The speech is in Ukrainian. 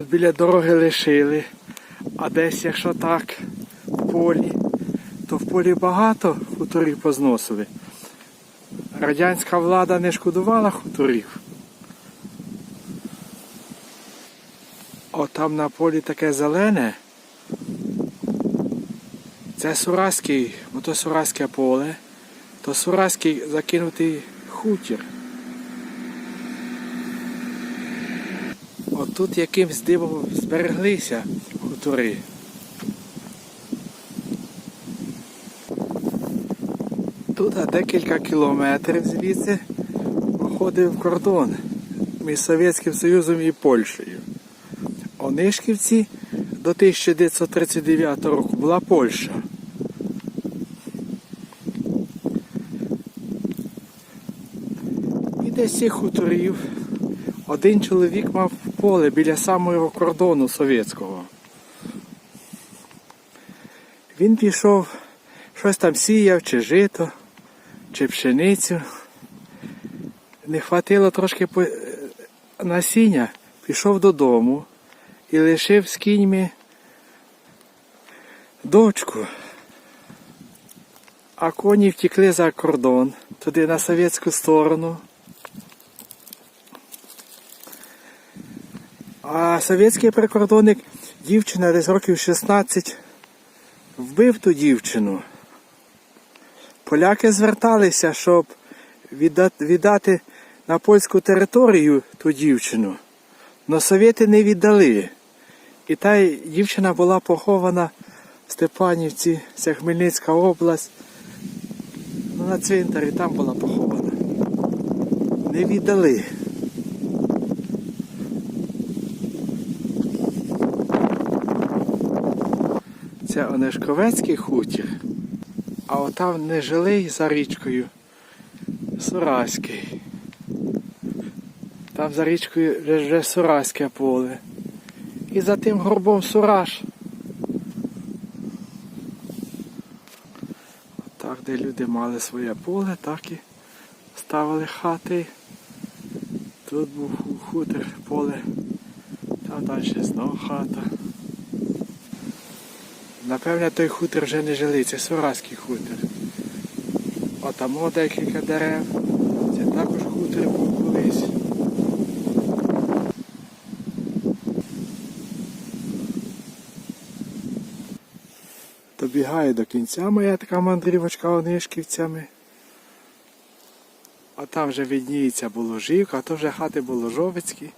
Біля дороги лишили, а десь, якщо так, в полі, то в полі багато хуторів позносили. Радянська влада не шкодувала хуторів. О, там на полі таке зелене. Це Сураський, бо то Сураське поле, то Сураський закинутий хутір. Тут якимсь дивом збереглися хутори. Тут а декілька кілометрів звідси проходив кордон між Совєтським Союзом і Польщею. Онишківці до 1939 року була Польща. І десь цих хуторів один чоловік мав поле біля самого кордону совєтського. Він пішов, щось там сіяв, чи жито, чи пшеницю. Не хватило трошки е, насіння, пішов додому і лишив з кіньми дочку. А коні втекли за кордон, туди на совєтську сторону. А совєтський прикордонник, дівчина десь років 16, вбив ту дівчину. Поляки зверталися, щоб віддати, на польську територію ту дівчину. Но совєти не віддали. І та дівчина була похована в Степанівці, це Хмельницька область. Ну, на цвинтарі там була похована. Не віддали. Це Онешковецький хутір, а отам нежилий за річкою Сураський. Там за річкою вже Сураське поле. І за тим горбом Сураж. Так, де люди мали своє поле, так і ставили хати. Тут був хутір, поле, там далі знову хата. Напевне, той хутір вже не жили, це Сураський хутір. Отамо декілька дерев. Це також хутір був колись. Добігає до кінця моя така мандрівочка Онишківцями. А там вже видніється Боложівка, а то вже хати Боложовицькі.